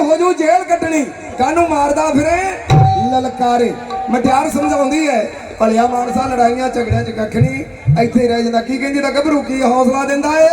ਹੋ ਜੂ ਜੇਲ੍ਹ ਕੱਢਣੀ। ਕਾਨੂੰ ਮਾਰਦਾ ਫਿਰੇ? ਲਲਕਾਰੇ। ਮਟਿਆਰ ਸਮਝਾਉਂਦੀ ਹੈ ਭਲਿਆ ਮਾਨਸਾ ਲੜਾਈਆਂ, ਝਗੜਿਆਂ ਚ ਕੱਖਣੀ ਇੱਥੇ ਰਹਿ ਜਾਂਦਾ। ਕੀ ਕਹਿੰਦੀ ਦਾ ਗੱਭਰੂ ਕੀ ਹੌਸਲਾ ਦਿੰਦਾ ਏ।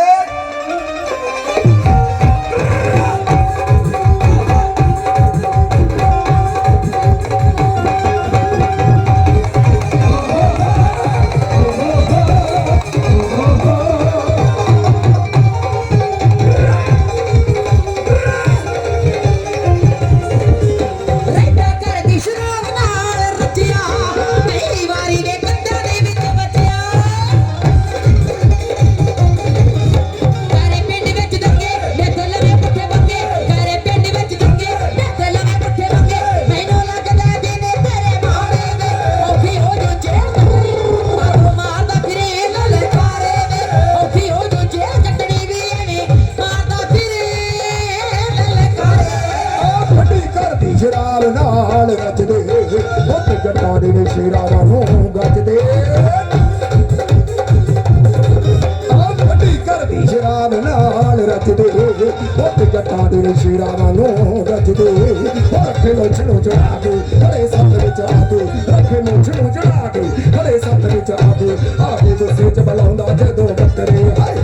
ਸ਼ੇਰਾਂ ਨੂੰ ਗੱਜਦੇ ਆ ਵੱਡੀ ਕਰਦੀ ਸ਼ਰਾਬ ਨਾਲ ਰਚਦੇ ਉੱਤ ਜੱਟਾਂ ਦੇ ਸ਼ੇਰਾਂ ਨੂੰ ਗੱਜਦੇ ਰੱਖੇ ਮੁੱਛ ਨੂੰ ਚੜਾ ਕੇ ਹਰੇ ਸੱਤ ਵਿੱਚ ਆ ਕੇ ਰੱਖੇ ਮੁੱਛ ਨੂੰ ਚੜਾ ਕੇ ਹਰੇ ਸੱਤ ਵਿੱਚ ਆ ਕੇ। ਆ ਕੇ ਗੁੱਸੇ ਚ ਬਲਾਉਂਦਾ ਜਦੋਂ ਬੱਕਰੇ ਹਾਏ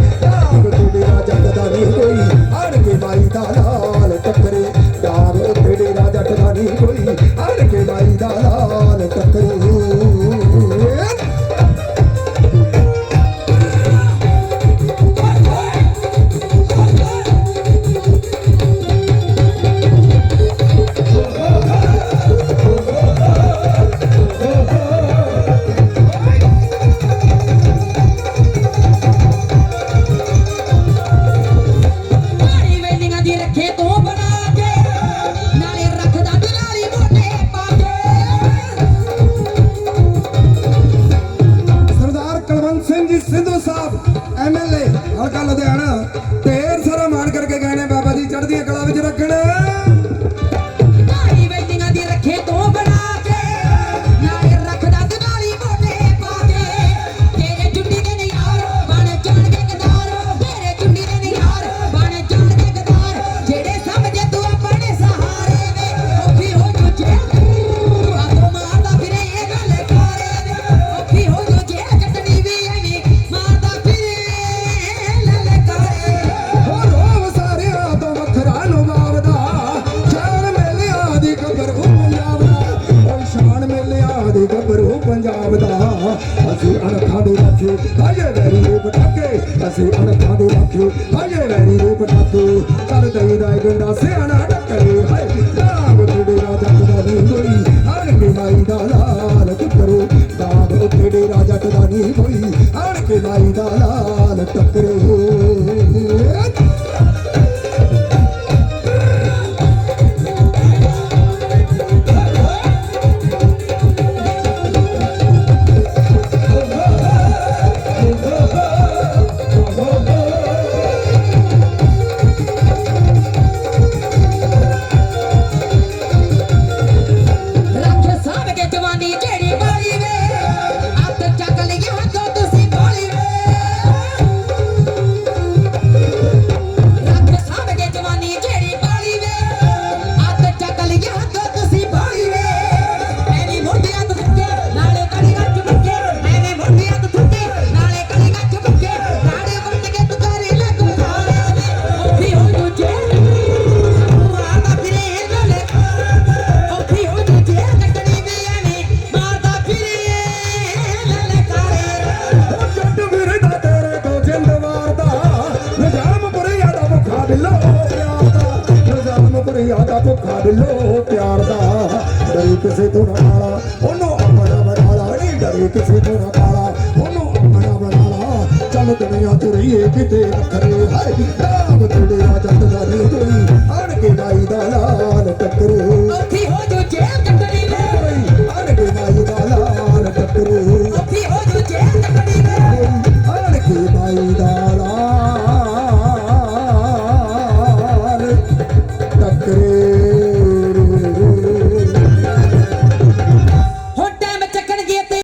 ਹਾਏ ਵੈਰੀ ਦੇ ਪਟਾਕੇ, ਅਸੀਂ ਅਣਖਾਂ ਦੇ ਰੱਖੇ। ਹਾਏ ਵੈਰੀ ਦੇ ਪਟਾਕੇ, ਕਰ ਦਈ ਦਾ ਗੰਡਾ ਸਿਆਣਾ ਟੱਕਰੇ। ਹਾਏ, ਨਾਮ ਤੇਰੇ ਰਾਜਾ ਦਾ ਨਹੀਂ ਕੋਈ ਆਣ ਕੇ ਮਾਈ ਦਾ ਲਾਲ ਟੱਕਰੇ। ਨਾਮ ਤੇਰੇ ਰਾਜਾ ਦਾ ਨਹੀਂ ਕੋਈ, ਹਰ ਕੇ ਮਾਈ ਦਾ ਲਾਲ ਟੱਕਰੇ। ਬਿੱਲੋ ਪਿਆਰ ਦਾ। ਨਿਜ਼ਾਮ ਪੁਰੀਆ ਦਾ ਭੁੱਖਾ ਬਿੱਲੋ ਪਿਆਰ ਦਾ। ਡਰੀ ਕਿਸੇ ਤੋਂ ਨਾ ਕਾਲਾ ਉਹਨੂੰ ਆਪਣਾ ਬਣਾ ਲਾ ਨਹੀਂ ਡਰੀ ਕਿਸੇ ਤੋਂ ਨਾ ਕਾਲਾ ਉਹਨੂੰ ਆਪਣਾ ਬਣਾ ਲਾ ਚੱਲ ਦੁਨੀਆ ਚ ਰਹੀਏ ਕਿਤੇ ਵੱਖਰੇ। ਹਾਏ, ਰਾਮ ਤੇਰੇ ਰਾਜਾ ਦਾ ਨਹੀਂ ਆਣ ਕੇ ਮਾਈ ਦਾ ਲਾਲ ਟੱਕਰੇ।